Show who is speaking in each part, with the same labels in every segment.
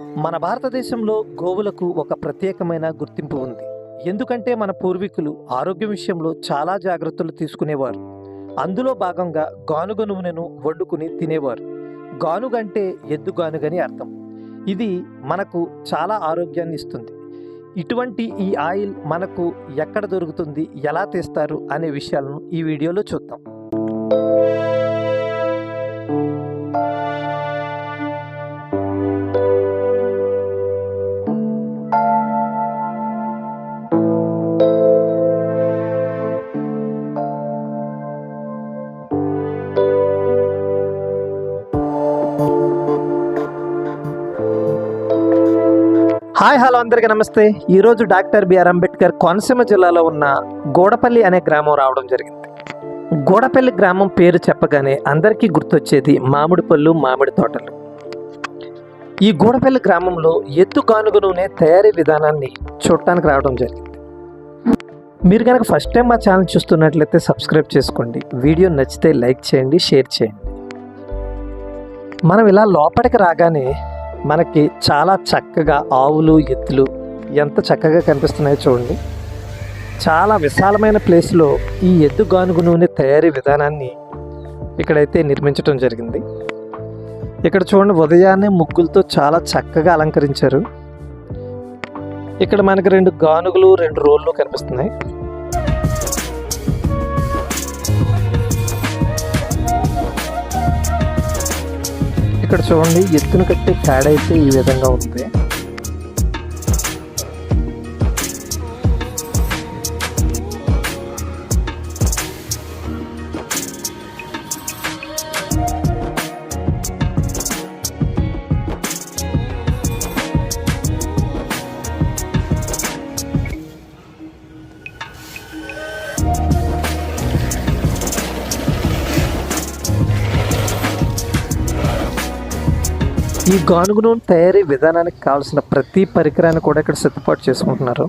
Speaker 1: మన భారతదేశంలో గోవులకు ఒక ప్రత్యేకమైన గుర్తింపు ఉంది. ఎందుకంటే మన పూర్వీకులు ఆరోగ్యం విషయంలో చాలా జాగ్రత్తలు తీసుకునేవారు. అందులో భాగంగా గానుగ నూనెను వండుకుని తినేవారు. గానుగంటే ఎద్దు గానుగని అర్థం. ఇది మనకు చాలా ఆరోగ్యాన్ని ఇస్తుంది. ఇటువంటి ఈ ఆయిల్ మనకు ఎక్కడ దొరుకుతుంది ఎలా తీస్తారు అనే విషయాలను ఈ వీడియోలో చూద్దాం. హాయ్ హలో అందరికీ నమస్తే. ఈరోజు డాక్టర్ బిఆర్ అంబేద్కర్ కోనసీమ జిల్లాలో ఉన్న గోడపల్లి అనే గ్రామం రావడం జరిగింది. గోడపల్లి గ్రామం పేరు చెప్పగానే అందరికీ గుర్తొచ్చేది మామిడి పళ్ళు మామిడి తోటలు. ఈ గోడపల్లి గ్రామంలో ఎత్తు గానుగ నూనె తయారీ విధానాన్ని చూడటానికి రావడం జరిగింది. మీరు కనుక ఫస్ట్ టైం మా ఛానల్ చూస్తున్నట్లయితే సబ్స్క్రైబ్ చేసుకోండి. వీడియో నచ్చితే లైక్ చేయండి షేర్ చేయండి. మనం ఇలా లోపలికి రాగానే మనకి చాలా చక్కగా ఆవులు ఎత్తులు ఎంత చక్కగా కనిపిస్తున్నాయో చూడండి. చాలా విశాలమైన ప్లేస్లో ఈ ఎద్దు గానుగు నూనె తయారీ విధానాన్ని ఇక్కడైతే నిర్మించడం జరిగింది. ఇక్కడ చూడండి ఉదయాన్నే ముగ్గులతో చాలా చక్కగా అలంకరించారు. ఇక్కడ మనకి రెండు గానుగులు రెండు రోళ్ళు కనిపిస్తున్నాయి. ఇక్కడ చూడండి ఎత్తును కట్టే కాడ అయితే ఈ విధంగా ఉంది. ఈ గానుగు నూనె తయారీ విధానానికి కావాల్సిన ప్రతి పరికరాన్ని కూడా ఇక్కడ సిద్ధపాటు చేసుకుంటున్నారు.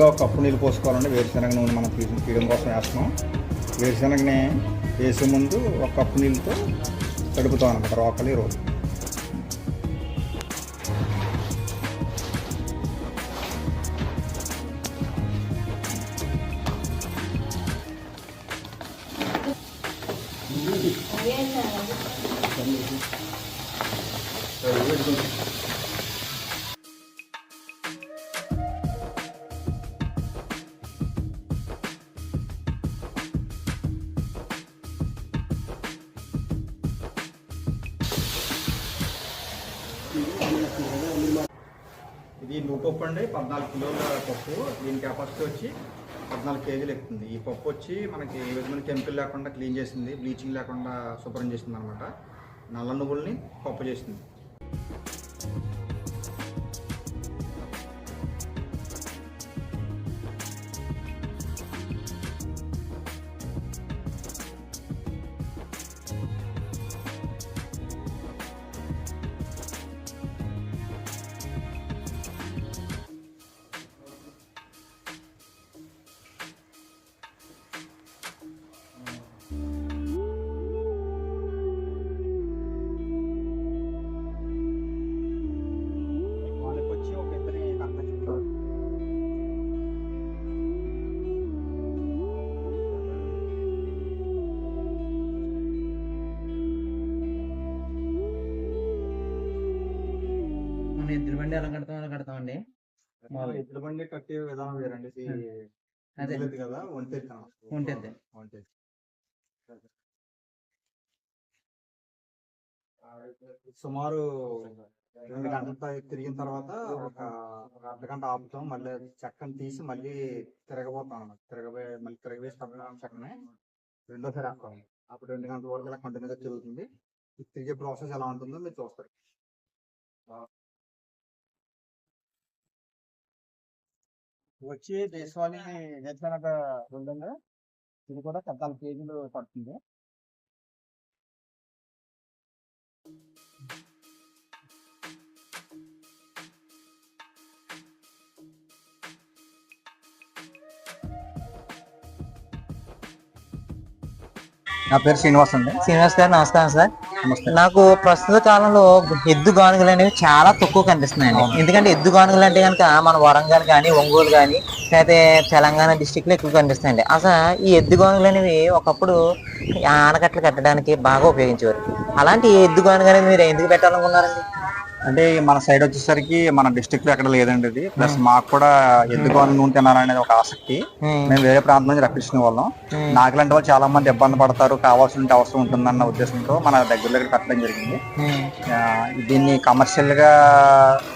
Speaker 2: ముందుగా ఒక కప్పు నీళ్ళు పోసుకోవాలండి. వేరుశనగ నూనె మనం తీసి తీయడం కోసం వేస్తున్నాం. వేరుశనగని వేసే ముందు ఒక కప్పు నీళ్ళతో తడుపుతాం అనమాట రోకలి రోజు ఇది నూపప్పు అండి పద్నాలుగు కిలోల పప్పు. దీని కెపాసిటీ వచ్చి పద్నాలుగు కేజీలు ఎక్కుతుంది. ఈ పప్పు వచ్చి మనకి ఏ విధమైన కెమికల్ లేకుండా క్లీన్ చేసింది బ్లీచింగ్ లేకుండా శుభ్రం చేసింది అనమాట నల్ల నువ్వుల్ని పప్పు చేసింది.
Speaker 3: బండి ఎలా కడతాం అలా కడతామండి. మామూలు.
Speaker 2: ఎద్దుల బండి కట్టే విధానం వేరండి.
Speaker 3: అదే.
Speaker 2: కదా ఒంటెద్దే.
Speaker 3: ఒంటెద్దు
Speaker 2: సుమారు రెండు గంటల తిరిగిన తర్వాత ఒక అర్ధ గంట ఆపుతాం మళ్ళీ చెక్కను తీసి మళ్ళీ తిరగబోతాం అన్నమాట. తిరగబోయే మళ్ళీ పక్కన చెక్కని రెండోసారి ఆపుతాం. అప్పుడు రెండు గంటల వరకు ఇలా కంటిన్యూగా తిరుగుతుంది. తిరిగే ప్రాసెస్ ఎలా ఉంటుందో మీరు చూస్తారు. వచ్చి దేశవాళీ వేరుశనగ బృందంగా ఇది కూడా పద్నాలుగు కేజీలు పడుతుంది. నా పేరు శ్రీనివాస్ అండి.
Speaker 3: శ్రీనివాస్ గారు నమస్కారం సార్. నాకు ప్రస్తుత కాలంలో ఎద్దు గానుగలు అనేవి చాలా తక్కువ కనిపిస్తున్నాయండి. ఎందుకంటే ఎద్దు గానుగలు అంటే కనుక మన వరంగల్ కానీ ఒంగోలు కానీ లేకపోతే తెలంగాణ డిస్టిక్లో ఎక్కువ కనిపిస్తాయండి. అసలు ఈ ఎద్దు గానుగలు అనేవి ఒకప్పుడు ఆనకట్టలు కట్టడానికి బాగా ఉపయోగించేవారు. అలాంటి ఎద్దు గానుగ అనేది మీరు ఎందుకు పెట్టాలనుకున్నారండి?
Speaker 2: అంటే మన సైడ్ వచ్చేసరికి మన డిస్ట్రిక్ట్లో ఎక్కడ లేదండి ఇది. ప్లస్ మాకు కూడా ఎందుకు నూనె తినాలనేది ఒక ఆసక్తి. మేము. వేరే ప్రాంతం నుంచి రప్పించిన వాళ్ళం.
Speaker 3: ఉమ్,
Speaker 2: నాకులాంటి వాళ్ళు చాలా మంది ఇబ్బంది పడతారు కావాల్సిన అవసరం ఉంటుందన్న ఉద్దేశంతో మన దగ్గర దగ్గర కట్టడం జరిగింది. దీన్ని కమర్షియల్గా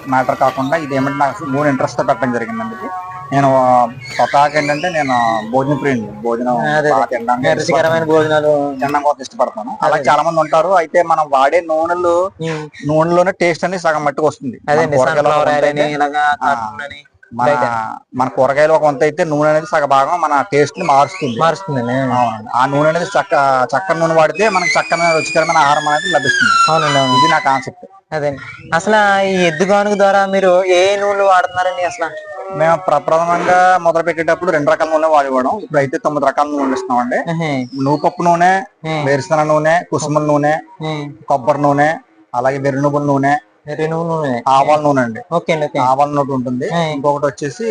Speaker 2: మ్యాటర్ కాకుండా ఇది ఏమంటే నాకు మూడు ఇంట్రెస్ట్తో పెట్టడం జరిగిందండి ఇది. నేను స్వతహాగా ఏంటంటే నేను భోజన ప్రియుని భోజనం
Speaker 3: అదే.
Speaker 2: బాగా తినడానికి
Speaker 3: రుచికరమైన భోజనాలు.
Speaker 2: తినడం కోసం ఇష్టపడతాను. అలా చాలా మంది ఉంటారు. అయితే మనం వాడే నూనెలు నూనెలోనే టేస్ట్ అనేది సగం మట్టుకు వస్తుంది. మన కూరగాయలు ఒక వంత అయితే, మన కూరగాయలు ఒక వంత నూనె అనేది సగ భాగం మన టేస్ట్ని మారుస్తుంది.
Speaker 3: మారుస్తుందండి
Speaker 2: అవునండి. ఆ నూనె అనేది చక్క చక్కని నూనె వాడితే మనకి చక్కని రుచికరమైన ఆహారం అనేది లభిస్తుంది.
Speaker 3: అవునండి
Speaker 2: ఇది నా కాన్సెప్ట్
Speaker 3: అదే అసలు ఈ ఎద్దు గానుగ ద్వారా మీరు ఏ నూనెలు వాడుతున్నారండి అసలు?
Speaker 2: మేము ప్రప్రథమంగా మొదలు పెట్టేటప్పుడు రెండు రకాల నూనె వాడేవాడు. ఇప్పుడు అయితే తొమ్మిది రకాల నూనె ఇస్తున్నామండి
Speaker 3: ఉహు,
Speaker 2: నూపప్పు నూనె వేరుశనగ నూనె కుసుమల నూనె. కొబ్బరి నూనె అలాగే వెరునుగుల నూనె
Speaker 3: నూనె.
Speaker 2: ఆవాల నూనె అండి.
Speaker 3: అండి
Speaker 2: ఆవాల నూనె ఉంటుంది. ఇంకొకటి వచ్చేసి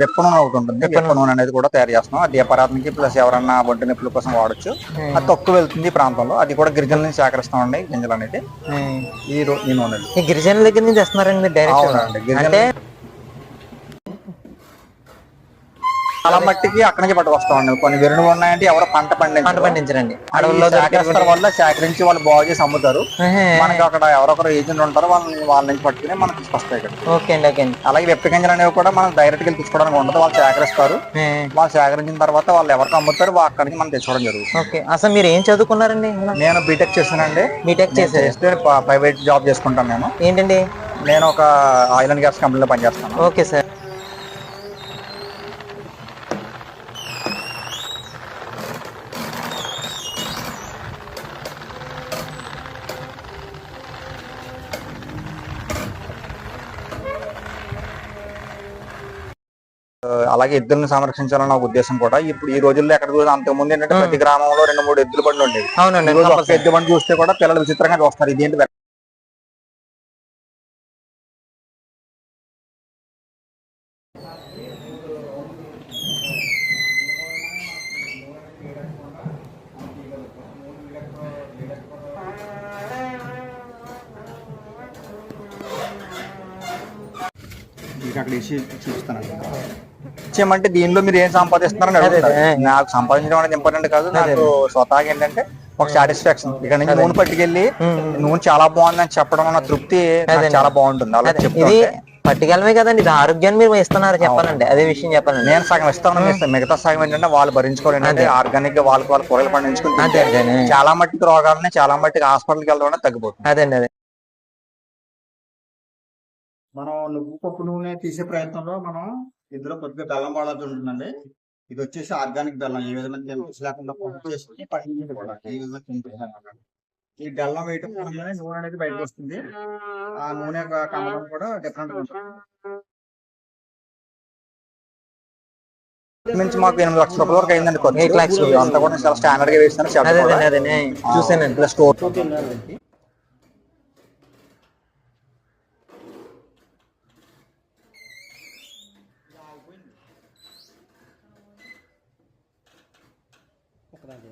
Speaker 2: వెప్ప నూనె ఒకటి ఉంటుంది.
Speaker 3: వెప్ప
Speaker 2: నూనె. అనేది కూడా తయారు చేస్తున్నాం. అది దీపారాధనకి ప్లస్ ఎవరన్నా ఒంటి నొప్పుల కోసం వాడచ్చు. అది తక్కువ వెళ్తుంది ఈ ప్రాంతంలో. అది కూడా గిరిజనుల నుంచి సేకరిస్తామండి గింజలు అనేది. ఈ ఈ నూనె
Speaker 3: గిరిజనుల దగ్గర నుంచి తెస్తున్నారండి మీరు డైరెక్ట్
Speaker 2: అవునండి గిరిజనుల
Speaker 3: అంటే
Speaker 2: చాలా మట్టికి అక్కడి నుంచి పట్టు వస్తామండి కొన్ని వెరుడు ఉన్నాయంటే ఎవరో పంట
Speaker 3: పంట
Speaker 2: పండించారు
Speaker 3: పండించరండి.
Speaker 2: అడవుల్లో సేకరిస్తారు వల్ల సేకరించి వాళ్ళు బాగు చేసి అమ్ముతారు. మనకి అక్కడ ఎవరొకరు ఏజెంట్ ఉంటారు వాళ్ళని వాళ్ళ నుంచి పట్టుకుని మనకి తీసుకొస్తాయి ఇక్కడ.
Speaker 3: ఓకే అండి ఓకే అండి.
Speaker 2: అలాగే వెప్ప గింజలు అనేవి కూడా మనం డైరెక్ట్గా తీసుకోవడానికి ఉండదు. వాళ్ళు సేకరిస్తారు. వాళ్ళు సేకరించిన తర్వాత వాళ్ళు ఎవరికి అమ్ముతారు అక్కడి నుంచి మనం తెచ్చుకోవడం జరుగుతుంది.
Speaker 3: ఓకే. అసలు మీరు ఏం చదువుకున్నారండి?
Speaker 2: నేను బీటెక్ చేశానండి.
Speaker 3: బీటెక్
Speaker 2: చేస్తే ప్రైవేట్ జాబ్ చేసుకుంటాను నేను.
Speaker 3: ఏంటండి?
Speaker 2: నేను ఒక ఆయిల్ అండ్ గ్యాస్ కంపెనీలో పనిచేస్తాను.
Speaker 3: Okay sir.
Speaker 2: అలాగే ఎద్దులను సంరక్షించాలన్న ఒక ఉద్దేశం కూడా. ఇప్పుడు ఈ రోజుల్లో ఎక్కడ చూసినా అంతకు ముందు ఏంటంటే. ప్రతి గ్రామంలో రెండు మూడు ఎద్దుల బండ్లు ఉండేవి.
Speaker 3: అవునండి
Speaker 2: ఒక. ఎద్దు బండి చూస్తే కూడా పిల్లలు విచిత్రంగా చూస్తారు. ఇదేంటి వె- మీకు అక్కడ వేసి చూపిస్తానండి. ఇచ్చేయమంటే దీనిలో మీరు ఏం సంపాదిస్తున్నారని అడుగుతారు. నాకు సంపాదించడం అనేది ఇంపార్టెంట్ కాదు. నాకు స్వతహాగా ఏంటంటే ఒక సాటిస్ఫాక్షన్ ఇక్కడ నుంచి నూనె పట్టుకెళ్ళి. నూనె చాలా బాగుందని చెప్పడం అన్న తృప్తి. చాలా బాగుంటుంది. అలా
Speaker 3: అదే,
Speaker 2: చెప్తూ
Speaker 3: ఇది
Speaker 2: ఉంటే.
Speaker 3: పట్టుకెళ్ళమే కదండి. ఇది ఆరోగ్యాన్ని మీరు ఇస్తున్నారు చెప్పాలండి అదే విషయం చెప్పాలండి
Speaker 2: నేను సగం ఇస్తాను. మిగతా సగం ఏంటంటే వాళ్ళు భరించుకోవాలి. ఆర్గానిక్గా వాళ్ళకి వాళ్ళు కూరలు
Speaker 3: అంతే
Speaker 2: చాలా మట్టికి రోగాలని చాలా మట్టికి హాస్పిటల్కి వెళ్ళడం అనేది తగ్గిపోతుంది.
Speaker 3: అదండి అదే.
Speaker 2: మనం నువ్వు పప్పు నూనె తీసే ప్రయత్నంలో మనం ఇందులో కొద్దిగా బెల్లం వాడాల్సి ఉంటుందండి. ఇది వచ్చేసి ఆర్గానిక్ బెల్లం. ఏ విధంగా కెమికల్స్ లేకుండా పంపు చేసుకుని పండించేది కూడా ఈ విధంగా కెమికల్స్. ఈ బెల్లం వేయటం వల్లనే నూనె అనేది బయటకు వస్తుంది. ఆ. నూనె యొక్క కమలం కూడా డిఫరెంట్గా ఉంటుంది. నుంచి మాకు ఎనిమిది లక్షల రూపాయల వరకు అయిందండి.
Speaker 3: ఎయిట్
Speaker 2: ఇది అంతా కూడా చాలా స్టాండర్డ్గా వేస్తాను
Speaker 3: చూసానండి
Speaker 2: ప్లస్ స్టోర్ పది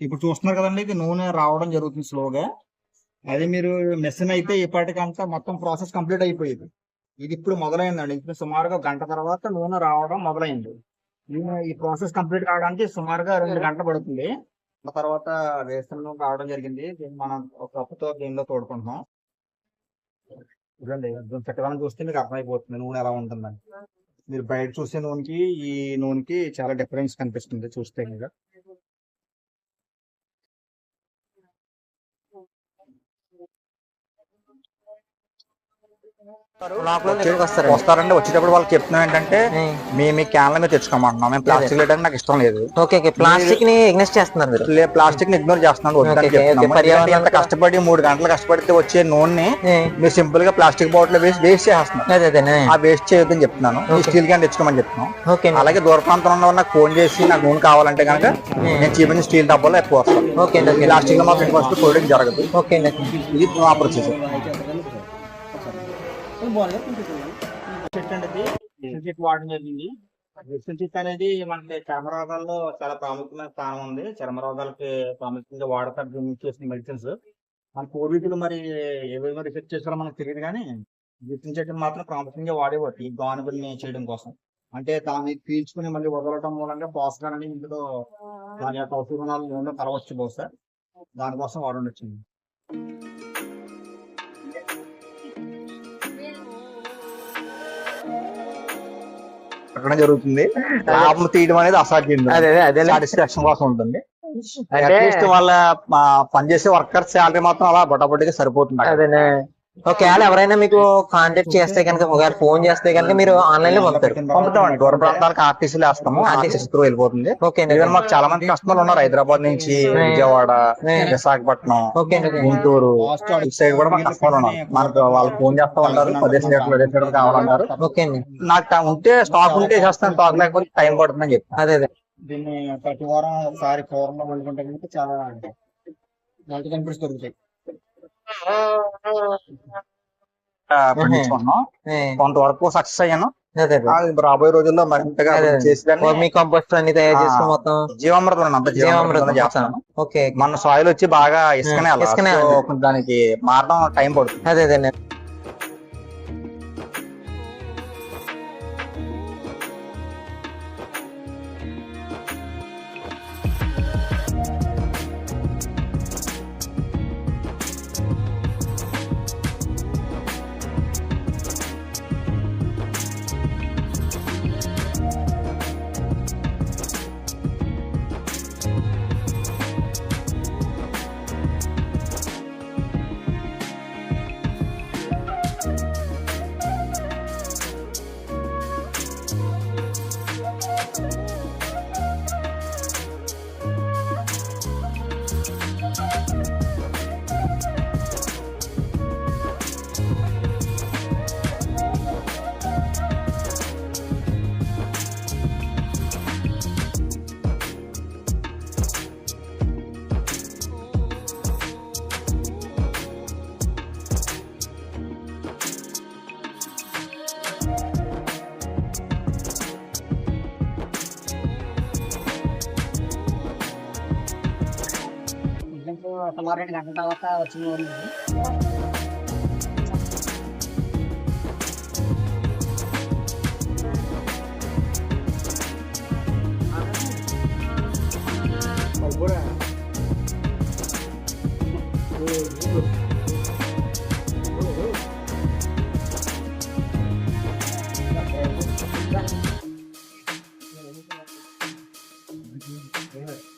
Speaker 2: ఇప్పుడు చూస్తున్నారు కదండి ఇది నూనె రావడం జరుగుతుంది స్లోగా. అది మీరు మెషిన్ అయితే ఇప్పటికంతా మొత్తం ప్రాసెస్ కంప్లీట్ అయిపోయింది. ఇది ఇప్పుడు మొదలైందండి. ఇప్పుడు సుమారుగా ఒక గంట తర్వాత నూనె రావడం మొదలైంది. ఈ- ఈ ప్రాసెస్ కంప్లీట్ కావడానికి సుమారుగా రెండు గంటలు పడుతుంది. ఆ తర్వాత వేసిన నూనె రావడం జరిగింది. దీన్ని మనం ఒక కప్పుతో దీనిలో తోడుకుంటున్నాం. చూడండి చక్కదనం చూస్తే మీకు అర్థమైపోతుంది నూనె ఎలా ఉంటుందని. మీరు బయట చూసే నూనెకి ఈ నూనెకి చాలా డిఫరెన్స్ కనిపిస్తుంది చూస్తే ఇంకా
Speaker 3: వస్తారండి.
Speaker 4: వచ్చేటప్పుడు వాళ్ళకి చెప్తున్నాం ఏంటంటే. మీ మీ క్యాన్ల మీద తెచ్చుకోమంటున్నాం. మేము ప్లాస్టిక్ లేయడానికి నాకు ఇష్టం లేదు.
Speaker 3: ఓకే ప్లాస్టిక్ని ఎగ్నెస్ట్ చేస్తున్నారు మీరు.
Speaker 4: ప్లాస్టిక్ని ఇగ్నోర్ చేస్తున్నాను ఎందుకంటే ఇంత కష్టపడి మూడు గంటలు కష్టపడితే వచ్చే నూనె. మీరు సింపుల్గా ప్లాస్టిక్ బాటిల్ వేసి వేస్ట్
Speaker 3: అదే
Speaker 4: ఆ వేస్ట్ చేయొద్దని చెప్తున్నాను. స్టీల్ క్యాన్ తెచ్చుకోమని చెప్తున్నాం. అలాగే దూర ప్రాంతంలో నాకు ఫోన్ చేసి నాకు నూనె కావాలంటే కనుక నేను చూపించిన స్టీల్ డబ్బాలో ఎక్కువ వస్తాను ప్లాస్టిక్లో మాత్రం ఫస్ట్ కోడింగ్ జరగదు.
Speaker 3: ఓకే అండి
Speaker 4: ఇది
Speaker 2: చెట్టు అండి చెట్టు వాడడం జరిగింది. చెట్టు అనేది మనకి చర్మ రోగాల్లో చాలా ప్రాముఖ్యమైన స్థానం ఉంది. చర్మ రోగాలకి ప్రాముఖ్యంగా వాడతారు చేసిన మెడిసిన్స్. మన పూర్వీకులు మరి ఏ విధంగా రీసెర్చ్ చేస్తారో మనకు తెలియదు కానీ విషన్ చెట్టుని మాత్రం ప్రాముఖ్యంగా వాడేవారు. ఈ గానుగుల్ని చేయడం కోసం. అంటే దాన్ని పీల్చుకుని మళ్ళీ వదలటం మూలంగా పోషకాలు అనేది ఇందులో దాని యొక్క ఔషధ గుణాలు తరవచ్చు బహుశా. దానికోసం వాడుండొచ్చింది
Speaker 4: అక్కడ జరుగుతుంది. లాభం తీయడం అనేది అసాధ్యం.
Speaker 3: అదే అదే
Speaker 4: సాటిస్ఫాక్షన్ కోసం ఉంటుంది.
Speaker 3: అంటే-
Speaker 4: అట్లీస్ట్ వాళ్ళ పనిచేసే వర్కర్ శాలరీ మాత్రం అలా బొట్టబొట్టిగా సరిపోతుంది.
Speaker 3: అదేనే ఒకవేళ ఎవరైనా మీకు కాంటాక్ట్ చేస్తే కనుక ఒకవేళ ఫోన్ చేస్తే కనుక మీరు ఆన్లైన్లో పంపుతారు.
Speaker 4: పంపుతామండి. దూర ప్రాంతాలకు ఆర్టీసీలు వేస్తాము. ఆర్టీసీ. త్రూ వెళ్ళిపోతుంది.
Speaker 3: ఓకే అండి.
Speaker 4: మాకు చాలా మంది కస్టమర్లు ఉన్నారు హైదరాబాద్ నుంచి విజయవాడ విశాఖపట్నం
Speaker 3: ఓకే అండి.
Speaker 4: గుంటూరు ఇటు సైడ్ కూడా మాకు కస్టమర్లు ఉన్నారు. మనకు వాళ్ళు ఫోన్ చేస్తా ఉంటారు పదేసి లీటర్లు పదేసి లీటర్లు కావాలంటారు.
Speaker 3: ఓకే అండి.
Speaker 4: నాకు ఉంటే స్టాక్ ఉంటే చేస్తాను స్టాక్ లేకపోతే టైం పడుతుందని చెప్తాను
Speaker 3: అదే అదే.
Speaker 2: దీన్ని ప్రతి వారం ఒకసారి కూరలో వండుకుంటే కనుక చాలా మల్టీ బెనిఫిట్స్ దొరుకుతాయి.
Speaker 4: పండించుకున్నాం కొంతవరకు సక్సెస్ అయ్యాను. రాబోయే రోజుల్లో మరింతగా
Speaker 3: కంపోస్ట్ అన్ని తయారు చేసుకుని మొత్తం?
Speaker 4: జీవామృతం అంత జీవామృతం చేస్తాను.
Speaker 3: ఓకే.
Speaker 4: మన సాయిల్ వచ్చి బాగా ఇసుకనే అలా.
Speaker 3: ఇసుకనే
Speaker 4: దానికి మారడం టైం పడుతుంది.
Speaker 3: అదే అదే.
Speaker 2: kemarin nggak ketawa. Yeah.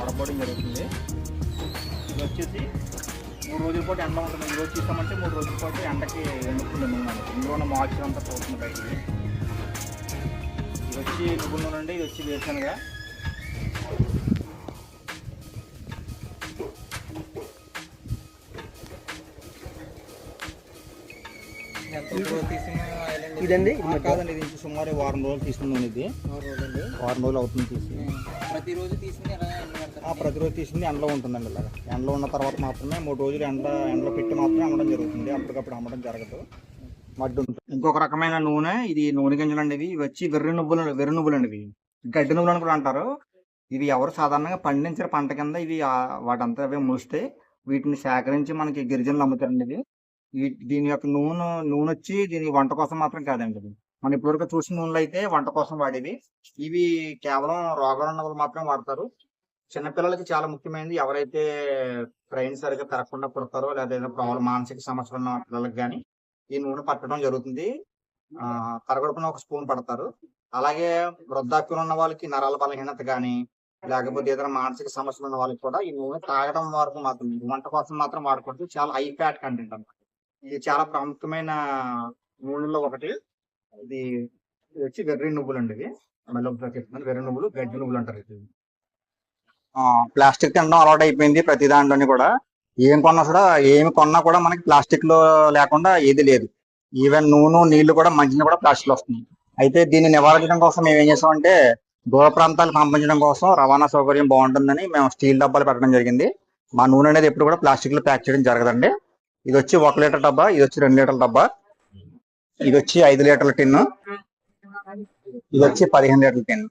Speaker 2: వడపోవడం జరుగుతుంది. ఇది వచ్చేసి మూడు రోజుల పాటు ఎండ ఉంటుంది. ఈ రోజు తీసామంటే మూడు రోజుల పాటు ఎండకి ఎండుతుంది మనకి ఇందులో ఉన్న మాయిశ్చర్ అంతా పోతుంది బయటికి. ఇది వచ్చి నువ్వుల నూనె అండి. ఇది వచ్చి వేరుశనగ.
Speaker 3: ఇదండి?
Speaker 2: కాదండి ఇది సుమారు వారం రోజులు తీసుకున్నాను ఇది. వారం రోజులు అవుతుంది తీసి.
Speaker 3: ప్రతిరోజు తీసుకుని
Speaker 2: ఆ, ప్రతిరోజు తీసింది ఎండలో ఉంటుందండి ఇలాగా. ఎండలో ఉన్న తర్వాత మాత్రమే మూడు రోజులు ఎండ ఎండలో పెట్టి మాత్రమే అమ్మడం జరుగుతుంది. అప్పటికప్పుడు అమ్మడం జరగదు. మడ్డు ఇంకొక రకమైన నూనె ఇది నూనె గింజలు అండి ఇవి. వచ్చి వెర్రి నువ్వులు వెర్రి నువ్వులు అండి ఇవి. గడ్డి నువ్వులు అని కూడా అంటారు. ఇవి ఎవరు సాధారణంగా పండించిన పంట కింద. ఇవి వాటంతా అవే మూస్తే వీటిని సేకరించి మనకి గిరిజనులు అమ్ముతారండి ఇది దీని యొక్క నూనె నూనె వచ్చి దీని వంట కోసం మాత్రం కాదండి ఇది మనం ఇప్పటివరకు చూసిన నూనెలు అయితే వంట కోసం వాడేవి. ఇవి కేవలం రోగాలు ఉన్న వాళ్ళు మాత్రం వాడతారు. చిన్నపిల్లలకి చాలా ముఖ్యమైనది. ఎవరైతే ట్రైన్ సరిగ్గా పెరగకుండా పుడతారో లేదా ఏదైనా ప్రాబ్లం మానసిక సమస్యలు ఉన్న పిల్లలకి కానీ ఈ నూనె పట్టడం జరుగుతుంది. ఆ ఒక స్పూన్ పడతారు. అలాగే వృద్ధాప్యంలో ఉన్న వాళ్ళకి నరాల బలహీనత కానీ లేకపోతే ఏదైనా మానసిక సమస్యలు ఉన్న వాళ్ళకి కూడా ఈ నూనె తాగడం వరకు మాత్రం వంట కోసం మాత్రం వాడకూడదు చాలా హై ఫ్యాట్ కంటెంట్ అనమాట ఇది చాలా ప్రాముఖ్యమైన నూనెలో ఒకటి. ఇది ఇది వచ్చి వెర్రి నువ్వులు అండి ఇవి మళ్ళీ ఒకసారి చెప్తున్నాను వెర్రి నువ్వులు గడ్డి నువ్వులు అంటారు ఇది. ప్లాస్టిక్ తినడం అలవాటు అయిపోయింది ప్రతి దాంట్లోని కూడా. ఏం కొన్నా కూడా ఏమి కొన్నా కూడా మనకి ప్లాస్టిక్లో లేకుండా ఏది లేదు. ఈవెన్ నూనె నీళ్ళు కూడా మంచిని కూడా ప్లాస్టిక్లో వస్తుంది అయితే దీన్ని నివారించడం కోసం మేము ఏం చేసామంటే దూర ప్రాంతాలు పంపించడం కోసం రవాణా సౌకర్యం బాగుంటుందని మేము స్టీల్ డబ్బాలు పెట్టడం జరిగింది. మా నూనె అనేది ఎప్పుడు కూడా ప్లాస్టిక్లో ప్యాక్ చేయడం జరగదండి. ఇది వచ్చి ఒక లీటర్ డబ్బా ఇది వచ్చి రెండు లీటర్ల డబ్బా ఇది వచ్చి ఐదు లీటర్ల టిన్ ఇది వచ్చి పదిహేను లీటర్ల టిన్ను.